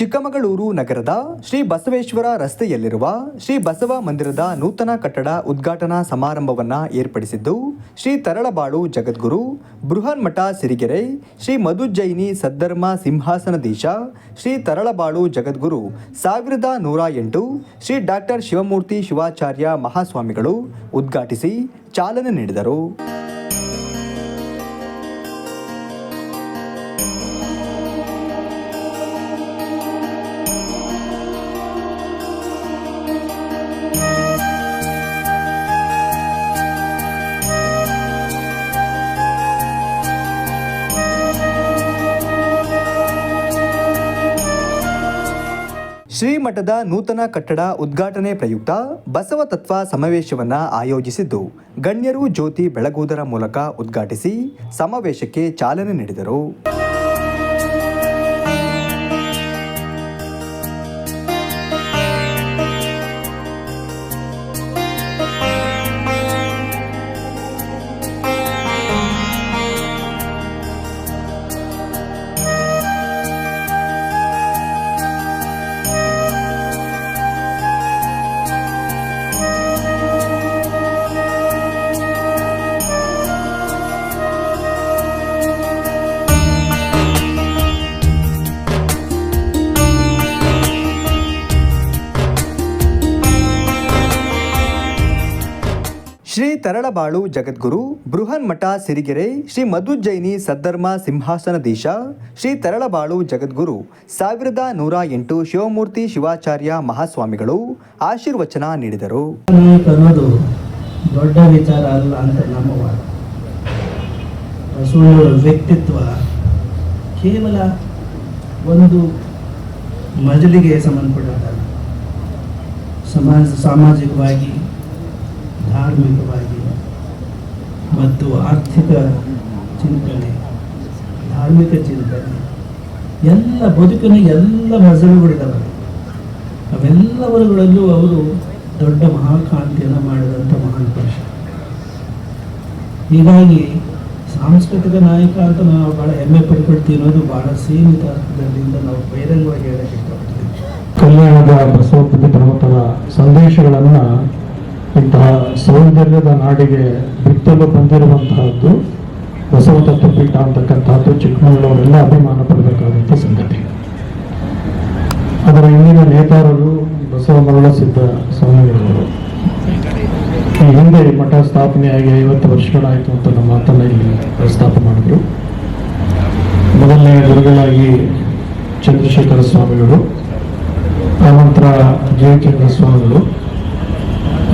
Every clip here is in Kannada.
ಚಿಕ್ಕಮಗಳೂರು ನಗರದ ಶ್ರೀ ಬಸವೇಶ್ವರ ರಸ್ತೆಯಲ್ಲಿರುವ ಶ್ರೀ ಬಸವ ಮಂದಿರದ ನೂತನ ಕಟ್ಟಡ ಉದ್ಘಾಟನಾ ಸಮಾರಂಭವನ್ನ ಏರ್ಪಡಿಸಿದ್ದು ಶ್ರೀ ತರಳಬಾಳು ಜಗದ್ಗುರು, ಬೃಹನ್ಮಠ ಸಿರಿಗೆರೆ, ಶ್ರೀ ಮಧುಜೈನಿ ಸದ್ಧರ್ಮ ಸಿಂಹಾಸನದೀಶ ಶ್ರೀ ತರಳಬಾಳು ಜಗದ್ಗುರು, ಸಾವಿರದ ನೂರ ಎಂಟು ಶ್ರೀ ಡಾಕ್ಟರ್ ಶಿವಮೂರ್ತಿ ಶಿವಾಚಾರ್ಯ ಮಹಾಸ್ವಾಮಿಗಳು ಉದ್ಘಾಟಿಸಿ ಚಾಲನೆ ನೀಡಿದರು. ಶ್ರೀಮಠದ ನೂತನ ಕಟ್ಟಡ ಉದ್ಘಾಟನೆ ಪ್ರಯುಕ್ತ ಬಸವ ತತ್ವ ಸಮಾವೇಶವನ್ನು ಆಯೋಜಿಸಿದ್ದು, ಗಣ್ಯರು ಜ್ಯೋತಿ ಬೆಳಗುವುದರ ಮೂಲಕ ಉದ್ಘಾಟಿಸಿ ಸಮಾವೇಶಕ್ಕೆ ಚಾಲನೆ ನೀಡಿದರು. ಶ್ರೀ ತರಳಬಾಳು ಜಗದ್ಗುರು, ಬೃಹನ್ಮಠ ಸಿರಿಗೆರೆ, ಶ್ರೀ ಮಧುಜೈನಿ ಸದ್ಧರ್ಮ ಸಿಂಹಾಸನದೀಶ ಶ್ರೀ ತರಳಬಾಳು ಜಗದ್ಗುರು, ಸಾವಿರದ ನೂರ ಎಂಟು ಶಿವಮೂರ್ತಿ ಶಿವಾಚಾರ್ಯ ಮಹಾಸ್ವಾಮಿಗಳು ಆಶೀರ್ವಚನ ನೀಡಿದರು. ದೊಡ್ಡ ವಿಚಾರ ಅಲ್ಲ ಅಂತ ನಮ್ಮ ವ್ಯಕ್ತಿತ್ವ ಕೇವಲ ಒಂದು ಮಜಲಿಗೆ ಸಂಬಂಧಪಟ್ಟದ್ದಲ್ಲ ಸಮಾಜ, ಸಾಮಾಜಿಕವಾಗಿ ಧಾರ್ಮಿಕವಾಗಿ ಮತ್ತು ಆರ್ಥಿಕ ಚಿಂತನೆ, ಧಾರ್ಮಿಕ ಚಿಂತನೆ, ಎಲ್ಲ ಬದುಕಿನ ಎಲ್ಲ ಮಜಲುಗಳಿದ್ದಾವೆ ಅವೆಲ್ಲವರುಗಳಲ್ಲೂ ಅವರು ದೊಡ್ಡ ಮಹಾಕಾಂತಿಯನ್ನು ಮಾಡಿದಂಥ ಮಹಾನ್ ಪುರುಷ. ಹೀಗಾಗಿ ಸಾಂಸ್ಕೃತಿಕ ನಾಯಕ ಅಂತ ನಾವು ಭಾಳ ಹೆಮ್ಮೆ ಪಡ್ಕೊಳ್ತೀವಿ ಅನ್ನೋದು ಭಾಳ ಸೀಮಿತ ಅರ್ಥದಲ್ಲಿಂದ ನಾವು ಬಹಿರಂಗವಾಗಿ ಇಷ್ಟಪಡ್ತೀವಿ. ಕಲ್ಯಾಣದ ಬಸವಪತಿ ಪರ್ವತದ ಸಂದೇಶಗಳನ್ನು ಇಂತಹ ಸೌಂದರ್ಯದ ನಾಡಿಗೆ ಬಿತ್ತಲು ಬಂದಿರುವಂತಹದ್ದು ಬಸವ ತತ್ವಪೀಠ ಅಂತಕ್ಕಂಥದ್ದು ಚಿಕ್ಕಮಗಳೂರೆಲ್ಲ ಅಭಿಮಾನ ಪಡಬೇಕಾದಂಥ ಸಂಗತಿ. ಅದರ ಹಿಂದಿನ ನೇತಾರರು ಬಸವ ಮರಳ ಸಿದ್ಧ ಸ್ವಾಮಿಗಳವರು. ಈ ಹಿಂದೆ ಮಠ ಸ್ಥಾಪನೆಯಾಗಿ ಐವತ್ತು ವರ್ಷಗಳಾಯಿತು ಅಂತ ನಮ್ಮ ಮಾತನ್ನ ಇಲ್ಲಿ ಪ್ರಸ್ತಾಪ ಮಾಡಿದ್ರು. ಮೊದಲನೇ ಗುರುಗಳಾಗಿ ಚಂದ್ರಶೇಖರ ಸ್ವಾಮಿಗಳು, ಆನಂತರ ಜಯಚಂದ್ರ ಸ್ವಾಮಿಗಳು.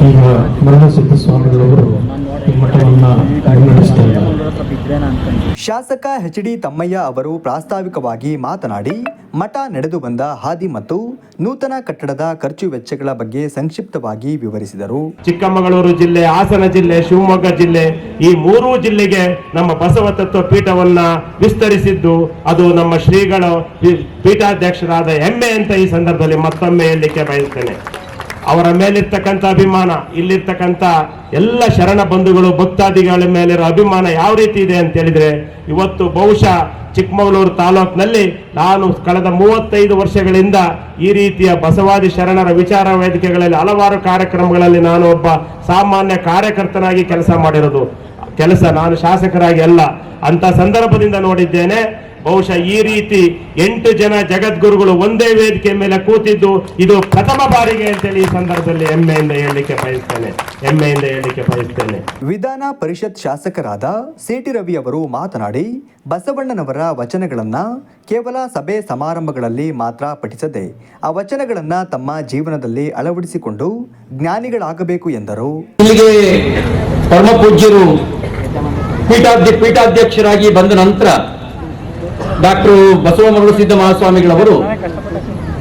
ಈಗ ಮರಣಸಿದ್ಧ ಸ್ವಾಮಿಗಳವರು ಈ ಮಠವನ್ನು ಮುನ್ನಡೆಸ್ತಾ ಶಾಸಕ ಎಚ್ ಡಿ ತಮ್ಮಯ್ಯ ಅವರು ಪ್ರಾಸ್ತಾವಿಕವಾಗಿ ಮಾತನಾಡಿ ಮಠ ನಡೆದು ಬಂದ ಹಾದಿ ಮತ್ತು ನೂತನ ಕಟ್ಟಡದ ಖರ್ಚು ವೆಚ್ಚಗಳ ಬಗ್ಗೆ ಸಂಕ್ಷಿಪ್ತವಾಗಿ ವಿವರಿಸಿದರು. ಚಿಕ್ಕಮಗಳೂರು ಜಿಲ್ಲೆ ಹಾಸನ ಜಿಲ್ಲೆ ಶಿವಮೊಗ್ಗ ಜಿಲ್ಲೆ ಈ ಮೂರೂ ಜಿಲ್ಲೆಗೆ ನಮ್ಮ ಬಸವ ತತ್ವ ಪೀಠವನ್ನ ವಿಸ್ತರಿಸಿದ್ದು ಅದು ನಮ್ಮ ಶ್ರೀಗಳು ಪೀಠಾಧ್ಯಕ್ಷರಾದ ಹೆಮ್ಮೆ ಅಂತ ಈ ಸಂದರ್ಭದಲ್ಲಿ ಮತ್ತೊಮ್ಮೆ ಹೇಳಲಿಕ್ಕೆ ಬಯಸ್ತೇನೆ. ಅವರ ಮೇಲಿರ್ತಕ್ಕಂಥ ಅಭಿಮಾನ, ಇಲ್ಲಿರ್ತಕ್ಕಂಥ ಎಲ್ಲ ಶರಣ ಬಂಧುಗಳು, ಭಕ್ತಾದಿಗಳ ಮೇಲಿರೋ ಅಭಿಮಾನ ಯಾವ ರೀತಿ ಇದೆ ಅಂತ ಹೇಳಿದ್ರೆ, ಇವತ್ತು ಬಹುಶಃ ಚಿಕ್ಕಮಗಳೂರು ತಾಲೂಕಿನಲ್ಲಿ ನಾನು ಕಳೆದ ಮೂವತ್ತೈದು ವರ್ಷಗಳಿಂದ ಈ ರೀತಿಯ ಬಸವಾದಿ ಶರಣರ ವಿಚಾರ ವೇದಿಕೆಗಳಲ್ಲಿ ಹಲವಾರು ಕಾರ್ಯಕ್ರಮಗಳಲ್ಲಿ ನಾನು ಒಬ್ಬ ಸಾಮಾನ್ಯ ಕಾರ್ಯಕರ್ತನಾಗಿ ಕೆಲಸ ಮಾಡಿರೋದು. ಕೆಲಸ ನಾನು ಶಾಸಕರಾಗಿ ಅಲ್ಲ ಅಂತ ಸಂದರ್ಭದಿಂದ ನೋಡಿದ್ದೇನೆ. ಬಹುಶಃ ಈ ರೀತಿ ಎಂಟು ಜನ ಜಗದ್ಗುರುಗಳು ಒಂದೇ ವೇದಿಕೆ ಮೇಲೆ ಕೂತಿದ್ದು ಇದು ಪ್ರಥಮ ಬಾರಿಗೆ ಅಂತೇಳಿ ಈ ಸಂದರ್ಭದಲ್ಲಿ ಹೆಮ್ಮೆಯಿಂದ ಹೇಳಲಿಕ್ಕೆ ಬಯಸ್ತೇನೆ. ಹೆಮ್ಮೆಯಿಂದ ಹೇಳಲಿಕ್ಕೆ ಬಯಸ್ತೇನೆ. ವಿಧಾನ ಪರಿಷತ್ ಶಾಸಕರಾದ ಸಿಟಿ ರವಿ ಅವರು ಮಾತನಾಡಿ ಬಸವಣ್ಣನವರ ವಚನಗಳನ್ನ ಕೇವಲ ಸಭೆ ಸಮಾರಂಭಗಳಲ್ಲಿ ಮಾತ್ರ ಪಠಿಸದೆ ಆ ವಚನಗಳನ್ನ ತಮ್ಮ ಜೀವನದಲ್ಲಿ ಅಳವಡಿಸಿಕೊಂಡು ಜ್ಞಾನಿಗಳಾಗಬೇಕು ಎಂದರು. ಇಲ್ಲಿಗೆ ಪರಮ ಪೂಜ್ಯರು ಪೀಠಾಧ್ಯ ಪೀಠಾಧ್ಯಕ್ಷರಾಗಿ ಬಂದ ನಂತರ ಡಾಕ್ಟರ್ ಬಸವ ಸಿದ್ಧ ಮಹಾಸ್ವಾಮಿಗಳವರು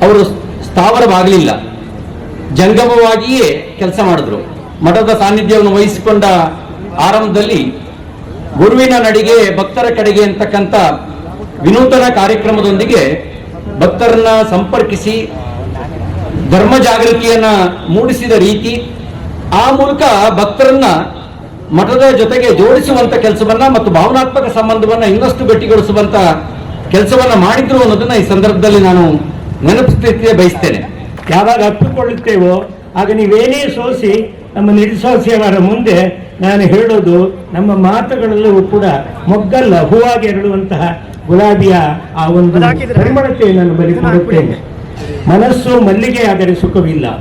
ಅವರು ಸ್ಥಾವರವಾಗಲಿಲ್ಲ. ಜಂಗಮವಾಗಿಯೇ ಕೆಲಸ ಮಾಡಿದ್ರು. ಮಠದ ಸಾನ್ನಿಧ್ಯವನ್ನು ವಹಿಸಿಕೊಂಡ ಆರಂಭದಲ್ಲಿ ಗುರುವಿನ ನಡಿಗೆ, ಭಕ್ತರ ಕಡೆಗೆ ಅಂತಕ್ಕಂಥ ವಿನೂತನ ಕಾರ್ಯಕ್ರಮದೊಂದಿಗೆ ಭಕ್ತರನ್ನ ಸಂಪರ್ಕಿಸಿ ಧರ್ಮ ಜಾಗೃತಿಯನ್ನ ಮೂಡಿಸಿದ ರೀತಿ ಆ ಮೂಲಕ ಭಕ್ತರನ್ನ ಮಠದ ಜೊತೆಗೆ ಜೋಡಿಸುವಂತ ಕೆಲಸವನ್ನ ಮತ್ತು ಭಾವನಾತ್ಮಕ ಸಂಬಂಧವನ್ನ ಇನ್ನಷ್ಟು ಗಟ್ಟಿಗೊಳಿಸುವಂತ ಕೆಲಸವನ್ನ ಮಾಡಿದ್ರು ಅನ್ನೋದನ್ನ ಈ ಸಂದರ್ಭದಲ್ಲಿ ನಾನು ನೆನಪಿಸಲಿಕ್ಕೆ ಬಯಸ್ತೇನೆ. ಯಾವಾಗ ಅಪ್ಪಿಕೊಳ್ಳುತ್ತೇವೋ ಆಗ ನೀವೇನೇ ಸೋಸಿ ನಮ್ಮ ನಿರ್ಸೋಸಿಯವರ ಮುಂದೆ ನಾನು ಹೇಳೋದು ನಮ್ಮ ಮಾತುಗಳೆಲ್ಲವೂ ಕೂಡ ಮೊಗ್ಗಲ್ಲ ಹೂವಾಗಿ ಹರಡುವಂತಹ ಗುಲಾಬಿಯ ಆ ಒಂದು ಪರಿಮಳತೆ ನಾನು ಬಲಿಕೊಡುತ್ತೇನೆ ಮನಸ್ಸು ಮಲ್ಲಿಗೆ ಆದರೆ ಸುಖವಿಲ್ಲ.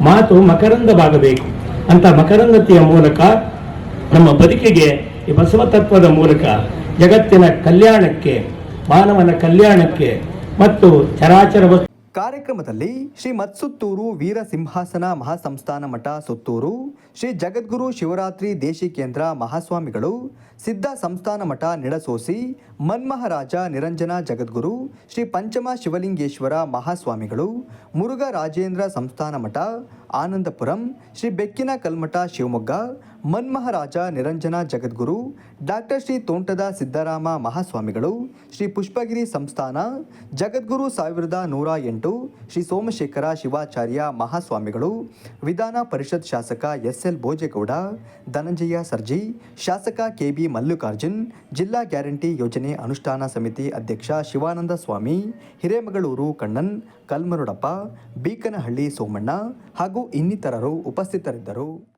ಮಾತು ಮಕರಂದವಾಗಬೇಕು. ಅಂತ ಮಕರಂದತೆಯ ಮೂಲಕ ನಮ್ಮ ಬದುಕಿಗೆ ಈ ಬಸವ ತತ್ವದ ಮೂಲಕ ಜಗತ್ತಿನ ಕಲ್ಯಾಣಕ್ಕೆ ಮಾನವನ ಕಲ್ಯಾಣಕ್ಕೆ ಮತ್ತು ಚರಾಚರ ಕಾರ್ಯಕ್ರಮದಲ್ಲಿ ಶ್ರೀ ಮತ್ಸುತ್ತೂರು ವೀರ ಸಿಂಹಾಸನ ಮಹಾಸಂಸ್ಥಾನ ಮಠ ಸುತ್ತೂರು, ಶ್ರೀ ಜಗದ್ಗುರು ಶಿವರಾತ್ರಿ ದೇಶಿಕೇಂದ್ರ ಮಹಾಸ್ವಾಮಿಗಳು, ಸಿದ್ಧ ಸಂಸ್ಥಾನ ಮಠ ನಿಡಸೋಸಿ, ಮನ್ಮಹಾರಾಜ ನಿರಂಜನ ಜಗದ್ಗುರು, ಶ್ರೀ ಪಂಚಮ ಶಿವಲಿಂಗೇಶ್ವರ ಮಹಾಸ್ವಾಮಿಗಳು ಮುರುಘರಾಜೇಂದ್ರ ಸಂಸ್ಥಾನ ಮಠ, ಆನಂದಪುರಂ, ಶ್ರೀ ಬೆಕ್ಕಿನ ಕಲ್ಮಠ ಶಿವಮೊಗ್ಗ ಮನ್ಮಹಾರಾಜ ನಿರಂಜನ ಜಗದ್ಗುರು, ಡಾಕ್ಟರ್ ಶ್ರೀ ತೋಂಟದ ಸಿದ್ದರಾಮ ಮಹಾಸ್ವಾಮಿಗಳು, ಶ್ರೀ ಪುಷ್ಪಗಿರಿ ಸಂಸ್ಥಾನ, ಜಗದ್ಗುರು ಸಾವಿರದ ನೂರ ಎಂಟು, ಶ್ರೀ ಸೋಮಶೇಖರ ಶಿವಾಚಾರ್ಯ ಮಹಾಸ್ವಾಮಿಗಳು, ವಿಧಾನ ಪರಿಷತ್ ಶಾಸಕ ಎಸ್ ಎಲ್ ಭೋಜೇಗೌಡ, ಧನಂಜಯ ಸರ್ಜಿ, ಶಾಸಕ ಕೆ ಬಿ ಮಲ್ಲಿಕಾರ್ಜುನ್, ಜಿಲ್ಲಾ ಗ್ಯಾರಂಟಿ ಯೋಜನೆ ಅನುಷ್ಠಾನ ಸಮಿತಿ ಅಧ್ಯಕ್ಷ ಶಿವಾನಂದ ಸ್ವಾಮಿ, ಹಿರೇಮಗಳೂರು ಕಣ್ಣನ್, ಕಲ್ಮರುಡಪ್ಪ, ಬೀಕನಹಳ್ಳಿ ಸೋಮಣ್ಣ ಹಾಗೂ ಇನ್ನಿತರರು ಉಪಸ್ಥಿತರಿದ್ದರು.